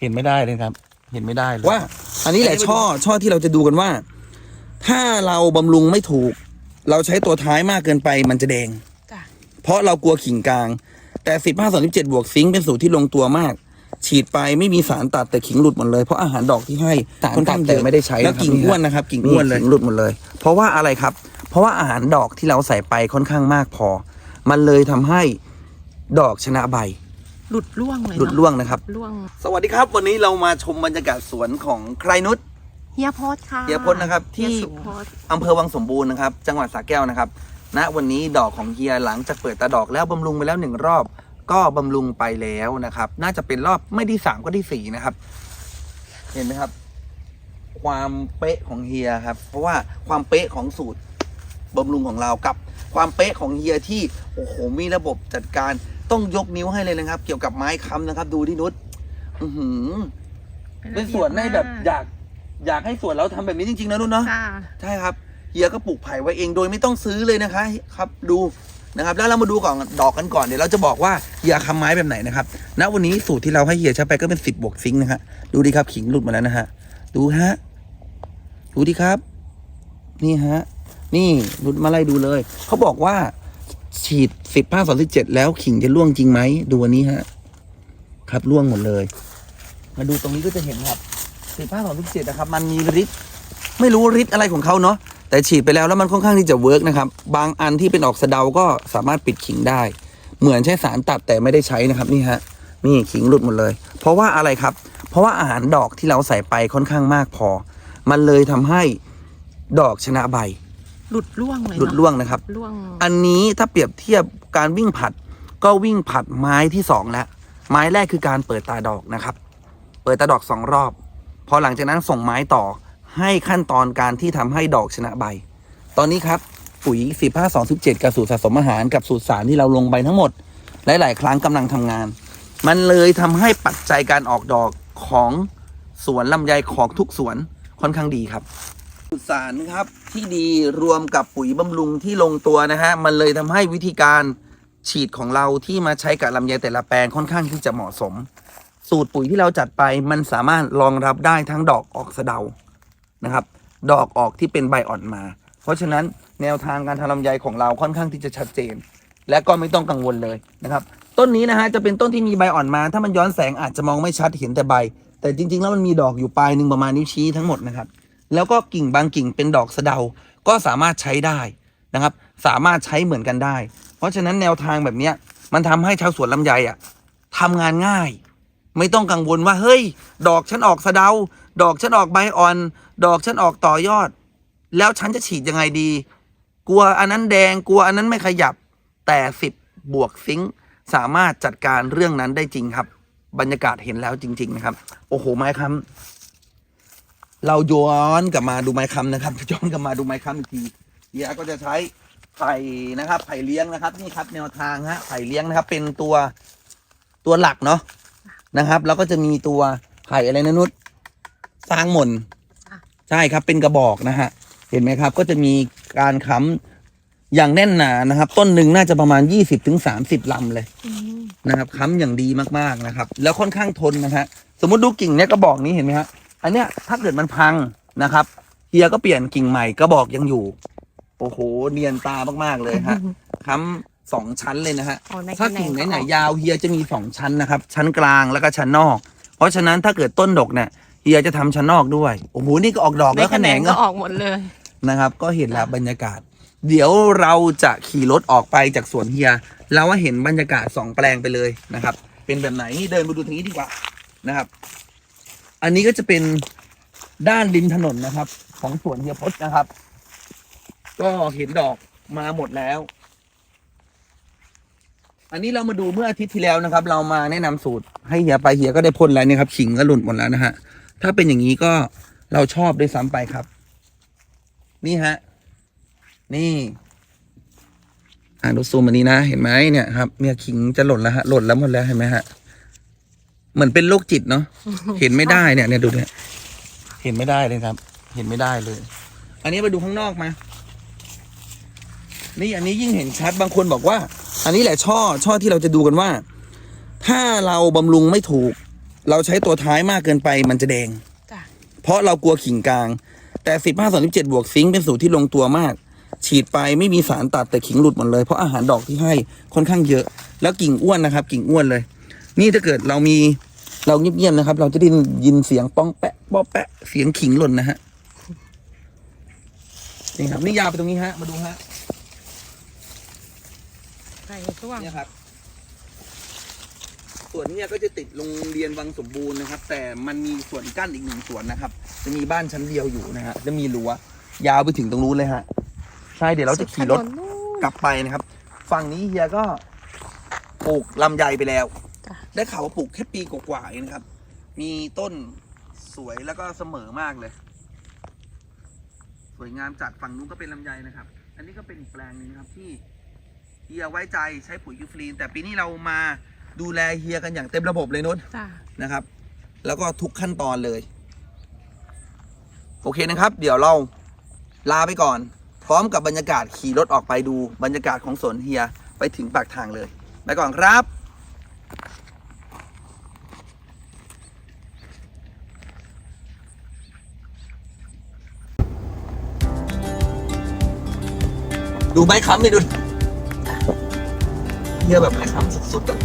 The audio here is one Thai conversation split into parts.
เห็นไม่ได้เลยครับ เห็นไม่ได้เลยว่า อันนี้แหละช่อช่อที่เราจะดูกันว่า ถ้าเราบำรุงไม่ถูก เราใช้ตัวท้ายมากเกินไปมันจะแดง จ้ะเพราะเรากลัวขิงกลาง แต่สิบห้าสองสิบเจ็ดบวกซิงค์เป็นสูตรที่ลงตัวมาก ฉีดไปไม่มีสารตัดแต่ขิงหลุดหมดเลยเพราะอาหารดอกที่ให้สารค่อนตัข้าดงเยแต่อะไม่ได้ใช้แล้วกิ่งะครับอ้วนนะครับ กิ่งอ้วนเลย ขิงหลุดหมดเลย เพราะว่าอะไรครับ เพราะว่าอาหารดอกที่เราใส่ไปค่อนข้างมากพอ มันเลยทำให้ดอกชนะใบ หลุดร่วงเลยหลุดเนอะร่วงนะครับ ร่วงสวัสดีครับ วันนี้เรามาชมบรรยากาศสวนของใครนุชเฮียโพสค่ะเฮียพจน์นะครับ ที่เฮียสุโพสอำเภอวังสมบูรณ์นะครับ จังหวัดสระแก้วนะครับณวันนี้ดอกของเฮียหลังจากเปิดตาดอกแล้วบำรุงไปแล้วหนึ่งรอบ ก็บำรุงไปแล้วนะครับ น่าจะเป็นรอบไม่ที่สามก็ที่สี่นะครับ เห็นไหมครับ ความเป๊ะของเฮียครับ เพราะว่าความเป๊ะของสูตรบำรุงของเรากับ ความเป๊ะของเฮียที่โอ้โหมีระบบจัดการ ต้องยกนิ้วให้เลยนะครับ เกี่ยวกับไม้ค้ำนะครับ ดูที่นุชอื้อหือเป็นสวนในแบบอยาก อยากให้สวนเราทำแบบนี้จริงๆนะนุ่นเนาะค่ะใช่ครับเฮียก็ปลูกไผ่ไว้เองโดยไม่ต้องซื้อเลยนะคะ ครับดูนะครับ แล้วเรามาดูก่อนดอกกันก่อนเดี๋ยวเราจะบอกว่าเฮียคำไม้แบบไหนนะครับณวันนี้สูตรที่เราให้เฮียใช้ไปก็เป็นสิบบวกซิงค์นะฮะดูดิครับขิงหลุดมาแล้วนะฮะดูฮะดูดิครับ นี่ฮะ นี่หลุดมาไล่ดูเลย เขาบอกว่า ฉีดสิบห้าสองสิบเจ็ดแล้วขิงจะร่วงจริงไหมดูอันนี้ฮะ ครับร่วงหมดเลย มาดูตรงนี้ก็จะเห็นครับสิบห้าสองสิบเจ็ดนะครับ มันมีฤทธิ์ไม่รู้ฤทธิ์อะไรของเขาเนาะแต่ฉีดไปแล้วแล้วมันค่อนข้างที่จะเวิร์กนะครับ บางอันที่เป็นออกสะเดาก็สามารถปิดขิงได้ เหมือนใช้สารตัดแต่ไม่ได้ใช้นะครับนี่ฮะนี่ขิงหลุดหมดเลย เพราะว่าอะไรครับ เพราะว่าอาหารดอกที่เราใส่ไปค่อนข้างมากพอ มันเลยทำให้ดอกชนะใบ หลุดร่วงเลยหลุดเนอะร่วงนะครับร่วงอันนี้ถ้าเปรียบเทียบการวิ่งผัด ก็วิ่งผัดไม้ที่สองแล้วไม้แรกคือการเปิดตาดอกนะครับ เปิดตาดอกสองรอบ พอหลังจากนั้นส่งไม้ต่อให้ขั้นตอนการที่ทำให้ดอกชนะใบ ตอนนี้ครับปุ๋ย15 2 17กับสูตรสะสมอาหารกับสูตรสารที่เราลงไปทั้งหมด หลาย ๆ ครั้งกำลังทำงาน มันเลยทำให้ปัจจัยการออกดอกของสวนลำไยของทุกสวนค่อนข้างดีครับ สารครับที่ดีรวมกับปุ๋ยบำรุงที่ลงตัวนะฮะมันเลยทำให้วิธีการฉีดของเราที่มาใช้กับลำไยแต่ละแปลงค่อนข้างที่จะเหมาะสม สูตรปุ๋ยที่เราจัดไปมันสามารถรองรับได้ทั้งดอกออกสะเดานะครับ ดอกออกที่เป็นใบอ่อนมา เพราะฉะนั้นแนวทางการทำลำไยของเราค่อนข้างที่จะชัดเจน และก็ไม่ต้องกังวลเลยนะครับ ต้นนี้นะฮะจะเป็นต้นที่มีใบอ่อนมา ถ้ามันย้อนแสงอาจจะมองไม่ชัดเห็นแต่ใบ แต่จริง ๆ แล้วมันมีดอกอยู่ปลายหนึ่งประมาณนิ้วชี้ทั้งหมดนะครับ แล้วก็กิ่งบางกิ่งเป็นดอกสะเดา ก็สามารถใช้ได้นะครับ สามารถใช้เหมือนกันได้ เพราะฉะนั้นแนวทางแบบเนี้ยมันทำให้ชาวสวนลำไยอะทำงานง่าย ไม่ต้องกังวลว่าเฮ้ย ดอกฉันออกสะเดา ดอกฉันออกใบอ่อน ดอกฉันออกต่อยอด แล้วฉันจะฉีดยังไงดี กลัวอันนั้นแดงกลัวอันนั้นไม่ขยับแต่สิบบวกซิงสามารถจัดการเรื่องนั้นได้จริงครับ บรรยากาศเห็นแล้วจริง ๆ นะครับ โอ้โหไม้คำ เราย้อนกลับมาดูไม้คำนะครับย้อนกลับมาดูไม้คำอีกทีเฮียก็จะใช้ไผ่นะครับ ไผ่เลี้ยงนะครับ นี่ครับแนวทางฮะไผ่เลี้ยงนะครับ เป็นตัวตัวหลักเนาะนะครับ แล้วก็จะมีตัวไผ่อะไรนะนุชสร้างหม่นใช่ครับเป็นกระบอกนะฮะเห็นไหมครับ ก็จะมีการค้ำอย่างแน่นหนานะครับ ต้นหนึ่งน่าจะประมาณ20-30ถึง30ลำเลยนะครับค้ำอย่างดีมากๆนะครับ แล้วค่อนข้างทนนะฮะสมมติดูกิ่งเนี้ยกระบอกนี้เห็นไหมฮะ อันเนี้ยถ้าเกิดมันพังนะครับเฮียก็เปลี่ยนกิ่งใหม่กระบอกยังอยู่ โอ้โหเนียนตามากๆเลยฮะค้ำสองชั้นเลยนะฮะอ๋อในถ้าแขนกิ่งก็ไหนออกๆยาวเฮียจะมีสองชั้นนะครับ ชั้นกลางแล้วก็ชั้นนอก เพราะฉะนั้นถ้าเกิดต้นดกเนี่ยเฮียจะทำชั้นนอกด้วยโอ้โหนี่ก็ออกดอกในแล้วแขแขนนงงก็ก็ ออกหมดเลย นะครับก็เห็นแล้วบรรยากาศ เดี๋ยวเราจะขี่รถออกไปจากสวนเฮียเราว่าเห็นบรรยากาศสองแปลงไปเลยนะครับ เป็นแบบไหนนี่เดินมาดูทางนี้ดีกว่านะครับ อันนี้ก็จะเป็นด้านริมถนนนะครับ ของสวนเฮียพจน์นะครับ ก็เห็นดอกมาหมดแล้ว อันนี้เรามาดูเมื่ออาทิตย์ที่แล้วนะครับ เรามาแนะนำสูตรให้เฮียไปเฮียก็ได้พ่นแล้วเนี่ยครับขิงก็หลุดหมดแล้วนะฮะถ้าเป็นอย่างนี้ก็เราชอบด้วยซ้ำไปครับ นี่ฮะ นี่อ่าดูซูมอันนี้นะ เห็นไหมเนี่ยครับเนี่ยขิงจะหล่นแล้วฮะหล่นแล้วหมดแล้วเห็นไหมฮะ เหมือนเป็นโรคจิตเนาะเห็นไม่ได้เนี่ยเนี่ยดูเนี่ยเห็นไม่ได้เลยครับ เห็นไม่ได้เลย อันนี้มาดูข้างนอกมา นี่อันนี้ยิ่งเห็นชัดบางคนบอกว่า อันนี้แหละช่อช่อที่เราจะดูกันว่า ถ้าเราบำรุงไม่ถูก เราใช้ตัวท้ายมากเกินไปมันจะแดงจ้ะเพราะเรากลัวขิงกลาง แต่15 37บวกซิงค์เป็นสูตรที่ลงตัวมาก ฉีดไปไม่มีสารตัดแต่ขิงหลุดหมดเลยเพราะอาหารดอกที่ให้ค่อนข้างเยอะ แล้วกิ่งอ้วนนะครับ กิ่งอ้วนเลย นี่ถ้าเกิดเรามีเราเงียบๆนะครับ เราจะได้ยินเสียงป้องแปะป้อแปะเสียงขิงหล่นนะฮะนี่ครับนี่ยาวไปตรงนี้ฮะ มาดูฮะไก่ร่วงเนี่ยครับ ส่วนเนี้ยก็จะติดโรงเรียนวังสมบูรณ์นะครับ แต่มันมีส่วนกั้นอีกหนึ่งส่วนนะครับ จะมีบ้านชั้นเดียวอยู่นะฮะจะมีรั้วยาวไปถึงตรงนู้นเลยฮะใช่เดี๋ยวเราจะขี่รถถนนนู่นกลับไปนะครับ ฝั่งนี้เฮียก็ปลูกลำไยไปแล้วจ้ะ ได้ข่าวว่าปลูกแค่ปีกว่าๆเองนะครับ มีต้นสวยแล้วก็เสมอมากเลย สวยงามจัดฝั่งนู้นก็เป็นลำไยนะครับ อันนี้ก็เป็นอีกแปลงหนึงนะครับที่เฮียไว้ใจใช้ปุ๋ยยูฟรีน แต่ปีนี้เรามาดูแลเฮียกันอย่างเต็มระบบเลยนุชจ้ะนะครับ แล้วก็ทุกขั้นตอนเลย โอเคนะครับ เดี๋ยวเราลาไปก่อน พร้อมกับบรรยากาศขี่รถออกไปดูบรรยากาศของสวนเฮียไปถึงปากทางเลย ไปก่อนครับ ดูไม้ค้ำเลยดูเฮียแบบไม้ค้ำสุดๆอะ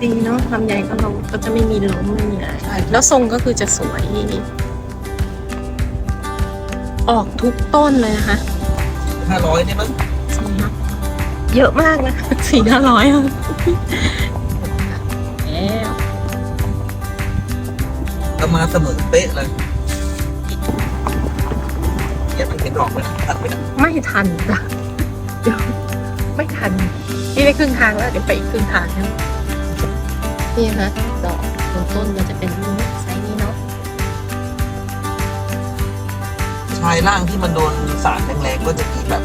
ดีเนาะลำไยก็เราก็จะไม่มีล้มไม่มีอะไรแล้วทรงก็คือจะสวย ออกทุกต้นเลยนะคะห้าร้อยได้มั้งสี่ห้าเยอะมากนะสี่ห้าร้อยอะแล้วก็มาเสมอเป๊ะเลย เนี่ยมันเห็นดอกไหมตัดไปนะไม่ทันจ้ะเดี๋ยวไม่ทัน นี่ได้ครึ่งทางแล้วเดี๋ยวไปอีกครึ่งทางนะนี่นะคะดอกบนต้นมันจะเป็นรูปไซส์นี้เนาะชายล่างที่มันโดนสารแรงๆก็จะมีแบบ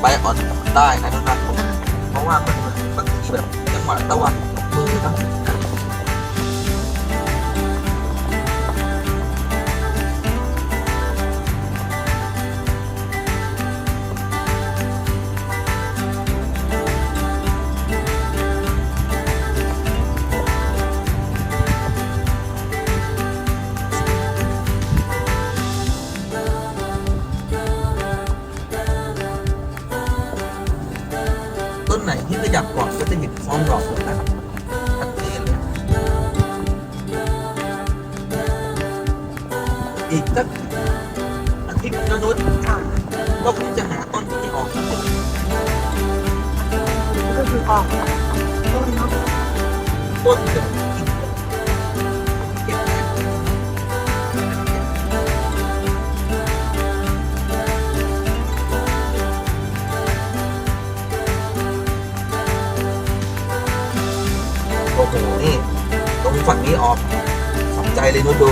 ใบอ่อนได้นะทุกท่านอ่าเพราะว่ามันบางทีแบบจังหวะตะวันมือนะ ขยับก่อนก็จะเห็นฟอร์มดอกนะครับชัดเจนเลยอีกสักอาทิตย์ละนุชก็คงจะหาต้นที่ออกก็คือออกต้นเนาะต้น อ้โหนี่ตรงฝั่งนี้ออกสนใจเลยนุชดู